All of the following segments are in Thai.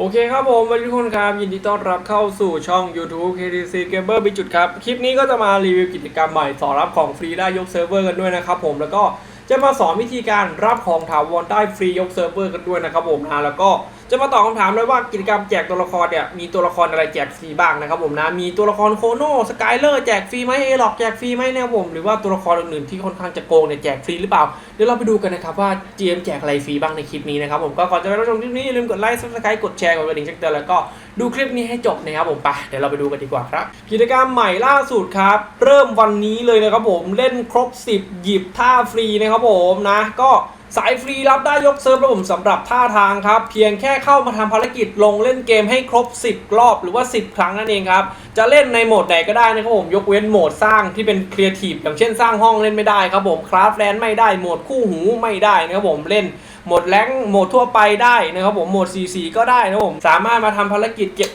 โอเคครับผมวันนี้ทุกคนครับยินดีต้อนรับเข้าสู่ช่อง YouTube KTC Gamer บิจุดครับ คลิปนี้ก็จะมารีวิวกิจกรรมใหม่สอนรับของฟรีได้ยกเซิร์ฟเวอร์กันด้วยนะครับผมแล้วก็จะมาสอนวิธีการรับของถาวรได้ฟรียกเซิร์ฟเวอร์กันด้วยนะครับผมนะแล้วก็ จะมาตอบคำถามเลยว่ากิจกรรมแจกตัวละครเนี่ยมีตัวละครอะไรแจกฟรีบ้างนะครับผมนะมีตัวละครโคโนสกายเลอร์แจกฟรีไหมเอล็อกแจกฟรีไหมเนี่ยผมหรือว่าตัวละครอื่นๆที่ค่อนข้างจะโกงเนี่ยแจกฟรีหรือเปล่าเดี๋ยวเราไปดูกันนะครับว่า GM แจกอะไรฟรีบ้างในคลิปนี้นะครับผมก็ก่อนจะไปรับชมคลิปนี้อย่าลืมกดไลค์ซับสไครต์กดแชร์กดกระดิ่งแจ้งเตือนแล้วก็ดูคลิปนี้ให้จบนะครับผมไปเดี๋ยวเราไปดูกันดีกว่าครับ กิจกรรมใหม่ล่าสุดครับเริ่มวันนี้เลยนะครับผมเล่นครบ 10 หยิบท่าฟรีนะครับผมนะก็ สายฟรีรับได้ยกเซิร์ฟระบบสำหรับท่าทางครับ เพียงแค่เข้ามาทำภารกิจลงเล่นเกมให้ครบ 10 รอบหรือว่า 10 ครั้งนั่นเองครับ จะเล่นในโหมดไหนก็ได้นะครับผม ยกเว้นโหมดสร้างที่เป็นครีเอทีฟอย่างเช่นสร้างห้องเล่นไม่ได้ครับผมคราฟแลนด์ไม่ได้โหมดคู่หูไม่ได้นะครับผมเล่นโหมดแรงโหมดทั่วไปได้นะครับผมโหมด CC ก็ได้นะครับผมสามารถมาทำภารกิจเก็บ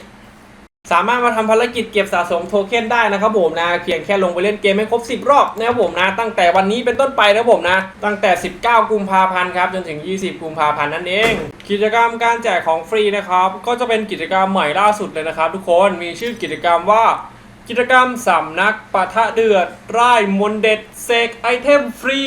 สามารถมาทำภารกิจเก็บสะสมโทเค็นได้นะครับผมนะเพียงแค่ลงไปเล่นเกมให้ครบ 10 รอบนะครับผมนะตั้งแต่วันนี้เป็นต้นไปนะครับผมนะตั้งแต่ 19 กุมภาพันธ์ครับจนถึง 20 กุมภาพันธ์นั่นเอง กิจกรรมการแจกของฟรีนะครับก็จะเป็นกิจกรรมใหม่ล่าสุดเลยนะครับ ทุกคนมีชื่อกิจกรรมว่า กิจกรรมสำนักปะทะเดือดร่ายมนเด็ดเสกไอเทมฟรี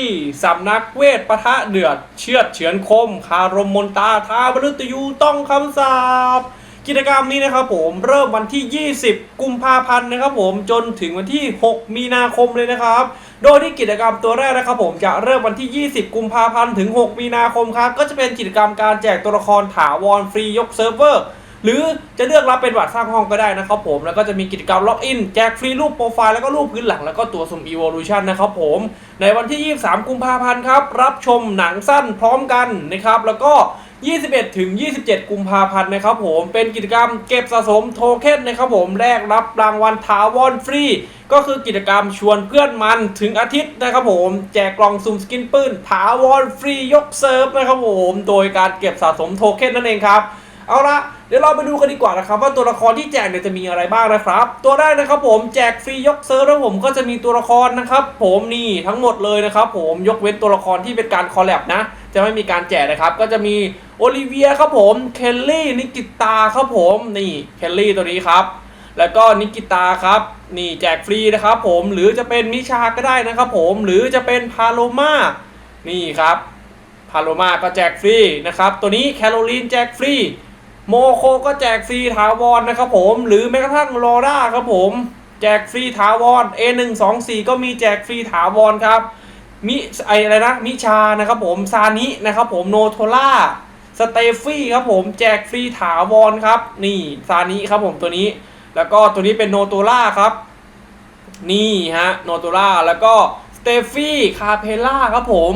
สำนักเวทปะทะเดือด เชือดเฉือนคม คารมมนตาทามนุษย์ยูต้องคำสาป กิจกรรมนี้นะครับผมเริ่มวันที่ 20 กุมภาพันธ์นะครับผมจนถึงวันที่ 6 มีนาคมเลยนะครับ โดยที่กิจกรรมตัวแรกนะครับผมจะเริ่มวันที่ 20 กุมภาพันธ์ถึง 6 มีนาคมครับก็จะเป็นกิจกรรมการแจกตัวละครถาวรฟรียกเซิร์ฟเวอร์หรือจะเลือกรับเป็นบัตรสร้างห้องก็ได้นะครับผมแล้วก็จะมีกิจกรรมล็อกอินแจกฟรีรูปโปรไฟล์แล้วก็รูปพื้นหลังแล้วก็ตัวสุ่ม Evolution นะครับผมในวันที่ 23 กุมภาพันธ์ครับรับชมหนังสั้นพร้อมกันนะครับแล้วก็ 21 ถึง 27 กุมภาพันธ์นะครับผม เป็นกิจกรรมเก็บสะสมโทเค็นนะครับผม แลกรับรางวัลถาวรฟรี ก็คือกิจกรรมชวนเพื่อนมันถึงอาทิตย์นะครับผม แจกกล่องสุ่มสกินปืนถาวรฟรียกเซิร์ฟนะครับผม โดยการเก็บสะสมโทเค็นนั่นเองครับ เอาละเดี๋ยวเราไปดูกันดีกว่านะครับว่าตัวละครที่แจกเนี่ยจะมีอะไรบ้างนะครับ ตัวแรกนะครับผมแจกฟรียกเซิร์ฟแล้วผมก็จะมีตัวละครนะครับ ผมนี่ทั้งหมดเลยนะครับ ผมยกเว้นตัวละครที่เป็นการคอลแลบนะ จะไม่มีการแจกนะครับ ก็จะมี โอลิเวียครับผม เคลลี่นิกิตาครับผม นี่ เคลลี่ตัวนี้ครับ แล้วก็นิกิตาครับ นี่แจกฟรีนะครับผม หรือจะเป็นมิชาก็ได้นะครับผม หรือจะเป็นพาโลมา นี่ครับพาโลมาก็แจกฟรีนะครับ ตัวนี้แคโรลีนแจกฟรี โมโคก็แจกฟรีถาวรนะครับผม หรือแม้กระทั่งลอร่าครับผม แจกฟรีถาวร A124 ก็มีแจกฟรีถาวรครับ มิไออะไรนะ มิชานะครับผม ซานินะครับผม โนโทล่า สเตฟี่ครับผมแจกฟรีถาวรครับ นี่ซานิครับผมตัวนี้ แล้วก็ตัวนี้เป็นโนโตล่าครับ นี่ฮะโนโตล่าแล้วก็สเตฟี่คาเพล่าครับผม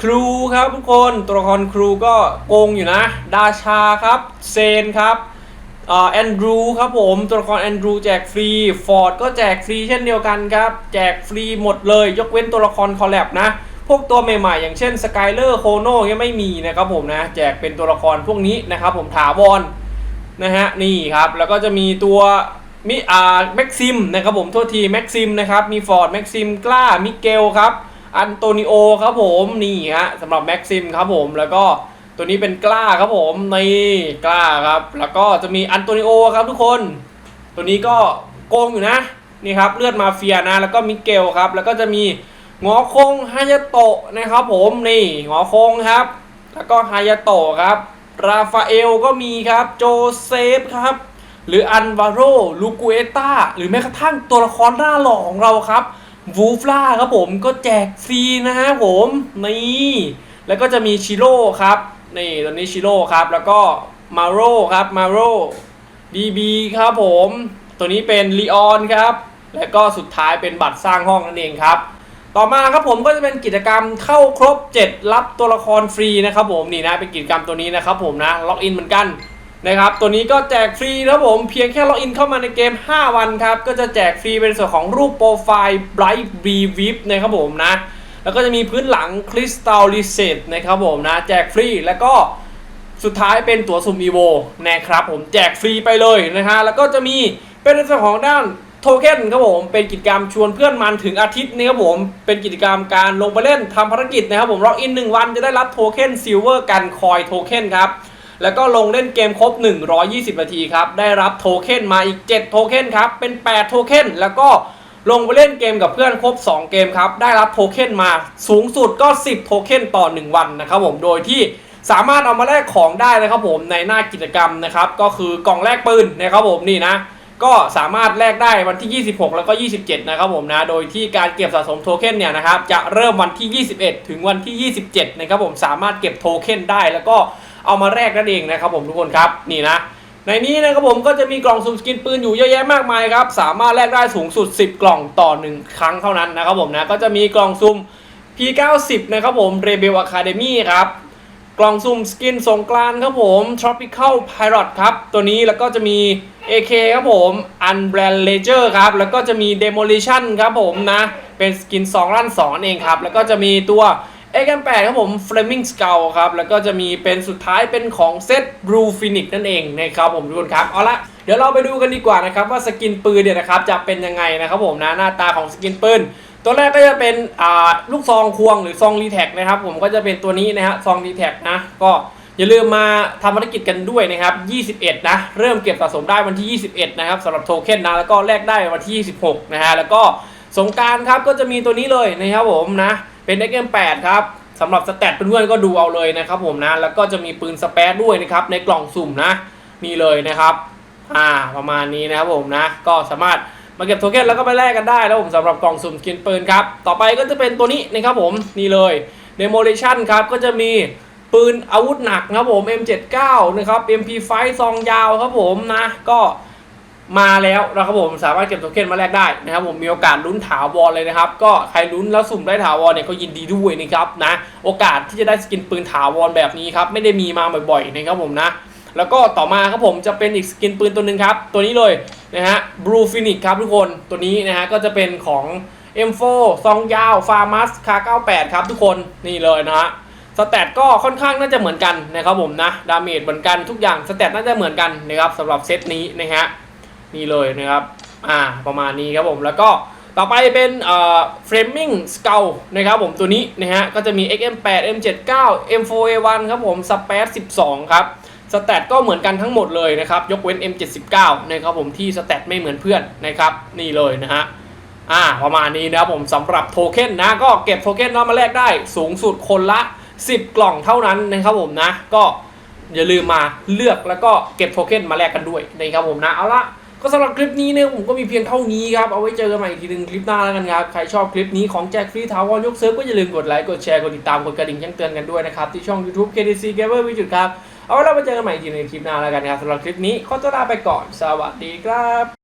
ครูครับทุกคนตัวละครครูก็โกงอยู่นะ ดาชาครับเซนครับแอนดรูครับผมตัวละครแอนดรูแจกฟรีฟอร์ดก็แจกฟรีเช่นเดียวกันครับ แจกฟรีหมดเลย ยกเว้นตัวละครคอลแลบนะ วกตัวใหม่ๆ อย่างเช่นสกายเลอร์โคโน่ยังไม่มีนะครับผมนะแจกเป็นตัวละครพวกนี้นะครับผมถาวรนะฮะนี่ครับแล้วก็จะมีตัวมิอ่าแม็กซิมนะครับผมโทษทีแม็กซิมนะครับมีฟอร์ดแม็กซิมกล้ามิเกลครับอันโตนิโอครับผมนี่ฮะสำหรับแม็กซิมครับผมแล้วก็ตัวนี้เป็นกล้าครับผมนี่กล้าครับ แล้วก็จะมีอันโตนิโอครับทุกคน ตัวนี้ก็โกงอยู่นะนี่ครับเลือดมาเฟียนะแล้วก็มิเกลครับแล้วก็จะมี งอคงฮายาโตะนะครับผมนี่งอคงครับ แล้วก็ฮายาโตะครับ ราฟาเอลก็มีครับโจเซฟครับ หรืออันวาโรลูกูเอต้าหรือแม้กระทั่งตัวละครหน้าหล่อของเราครับวูฟล่าครับผมก็แจกฟรีนะฮะผมนี่แล้วก็จะมีชิโร่ครับนี่ตัวนี้ชิโร่ครับ แล้วก็มาโรครับมาโรดีบีครับผม ตัวนี้เป็นลีออนครับ แล้วก็สุดท้ายเป็นบัตรสร้างห้องนั่นเองครับ ต่อมาครับผมก็จะเป็นกิจกรรมเข้าครบ 7 รับตัวละครฟรีนะครับผมนี่นะเป็นกิจกรรมตัวนี้นะครับผมนะล็อกอินเหมือนกันนะครับตัวนี้ก็แจกฟรีนะครับผมเพียงแค่ล็อกอินเข้ามาในเกม 5 วันครับก็จะแจกฟรีเป็นส่วนของรูปโปรไฟล์ Bright B VIP นะครับผมนะแล้วก็จะมีพื้นหลัง Crystal Reset นะครับผมนะแจกฟรีแล้วก็สุดท้ายเป็นตั๋วสุ่มอีโวนะครับผมแจกฟรีไปเลยนะฮะแล้วก็จะมีเป็นส่วนของด้าน โทเค็นครับผมเป็นกิจกรรมชวนเพื่อนมันถึงอาทิตย์นี้ครับผมเป็นกิจกรรมการลงไปเล่นทำภารกิจนะครับผมล็อกอินหนึ่งวันจะได้รับโทเค็นซิลเวอร์กันคอยโทเค็นครับแล้วก็ลงเล่นเกมครบ 120 นาทีครับได้รับโทเค็นมาอีก 7 โทเค็นครับเป็น 8 โทเค็นแล้วก็ลงไปเล่นเกมกับเพื่อนครบ 2 เกมครับได้รับโทเค็นมาสูงสุดก็ 10 โทเค็นต่อ 1 วันนะครับผมโดยที่สามารถเอามาแลกของได้นะครับผมในหน้ากิจกรรมนะครับก็คือกล่องแลกปืนนะครับผมนี่นะ ก็สามารถแลกได้วันที่ 26 แล้วก็ 27 นะครับผมนะ โดยที่การเก็บสะสมโทเค็นเนี่ยนะครับจะเริ่มวันที่ 21 ถึงวันที่ 27 นะครับผมสามารถเก็บโทเค็นได้แล้วก็เอามาแลกนั่นเองนะครับผมทุกคนครับนี่นะ ในนี้นะครับผมก็จะมีกล่องสุ่มสกินปืนอยู่เยอะแยะมากมายครับสามารถแลกได้สูงสุด 10 กล่องต่อ 1 ครั้งเท่านั้นนะครับผมนะก็จะมีกล่องสุ่ม P90 นะครับผม Rebel Academy ครับ กล่องสุ่มสกินสงกรานครับผม Tropical Pirate ครับ ตัวนี้แล้วก็จะมี AK ครับผม Unbrand Ledger ครับ แล้วก็จะมี Demolition ครับผมนะ เป็นสกิน2ลั่น2นั่นเองครับ แล้วก็จะมีตัว X8 ครับผม Flaming Skull ครับ แล้วก็จะมีเป็นสุดท้ายเป็นของเซต Blue Phoenix นั่นเองนะครับผมทุกคนครับ เอาละเดี๋ยวเราไปดูกันดีกว่านะครับว่าสกินปืนเนี่ยนะครับจะเป็นยังไงนะครับผมนะหน้าตาของสกินปืน ตัวแรกก็จะเป็นลูกซองควงหรือซองรีแท็กนะครับ ผมก็จะเป็นตัวนี้นะฮะซองรีแท็กนะ ก็อย่าลืมมาทำภารกิจกันด้วยนะครับ 21 นะ เริ่มเก็บสะสมได้วันที่ 21 นะครับสำหรับโทเค็นนะ แล้วก็แลกได้วันที่ 26 นะฮะ แล้วก็สงการครับก็จะมีตัวนี้เลยนะครับผมนะ เป็น XM8 ครับสำหรับสแตทเพื่อนๆก็ดูเอาเลยนะครับผมนะ แล้วก็จะมีปืนสเปซด้วยนะครับในกล่องสุ่มนะนี่เลยนะครับ อ่า ประมาณนี้นะครับผมนะ ก็สามารถ มาเก็บโทเค็นแล้วก็ไปแลกกันได้แล้วผมสำหรับกล่องสุ่มสกินปืนครับ ต่อไปก็จะเป็นตัวนี้นะครับผมนี่เลย Demolition ครับก็จะมีปืนอาวุธหนักครับผม M79 นะครับ MP5 ซองยาวครับผมนะก็มาแล้วนะครับผมสามารถเก็บโทเค็นมาแลกได้นะครับผมมีโอกาสลุ้นถาวรเลยนะครับ ก็ใครลุ้นแล้วสุ่มได้ถาวรเนี่ยก็ยินดีด้วยนะครับนะ โอกาสที่จะได้สกินปืนถาวรแบบนี้ครับไม่ได้มีมาบ่อยๆนะครับผมนะ แล้วก็ต่อมาครับผมจะเป็นอีกสกินปืนตัวหนึ่งครับ ตัวนี้เลยนะฮะ Blue Phoenix ครับทุกคนตัวนี้นะฮะก็จะเป็นของ M4 ซองยาว Farmas K98 ครับทุกคนนี่เลยนะฮะสแตทก็ค่อนข้างน่าจะเหมือนกันนะครับผมนะดาเมจเหมือนกันทุกอย่างสแตทน่าจะเหมือนกันนะครับสำหรับเซตนี้นะฮะนี่เลยนะครับอ่าประมาณนี้ครับผมแล้วก็ต่อไปเป็นเอ่อ Flaming Skull นะครับผมตัวนี้นะฮะก็จะมี XM8 M79 M4A1 ครับผม Space 12 ครับ สแตทก็เหมือนกันทั้งหมดเลยนะครับ ยกเว้น M79 นะครับผมที่สแตทไม่เหมือนเพื่อนนะครับ นี่เลยนะฮะอ่าประมาณนี้นะครับผมสำหรับโทเค็นนะ ก็เก็บโทเค็นนาะมาแลกได้สูงสุดคนละ 10 กล่องเท่านั้นนะครับผมนะ ก็อย่าลืมมาเลือกแล้วก็เก็บโทเค็นมาแลกกันด้วยนะครับผมนะเอาละก็สำหรับคลิปนี้เนี่ยผมก็มีเพียงเท่านี้ครับ เอาไว้เจอกันใหม่อีกทีหนึงคลิปหน้าแล้วกันครับ ใครชอบคลิปนี้ของแจกฟรีถาวรยกเซิร์ฟก็อย่าลืมกดไลค์กดแชร์กดติดตามกดกระดิ่งแจ้งเตือนกันด้วยนะครับ ที่ช่อง YouTube KDC Gamer วิจุดครับ เอาไว้เราไปเจอกันใหม่อีกทีในคลิปหน้าแล้วกันครับสำหรับคลิปนี้ขอตัวลาไปก่อน สวัสดีครับ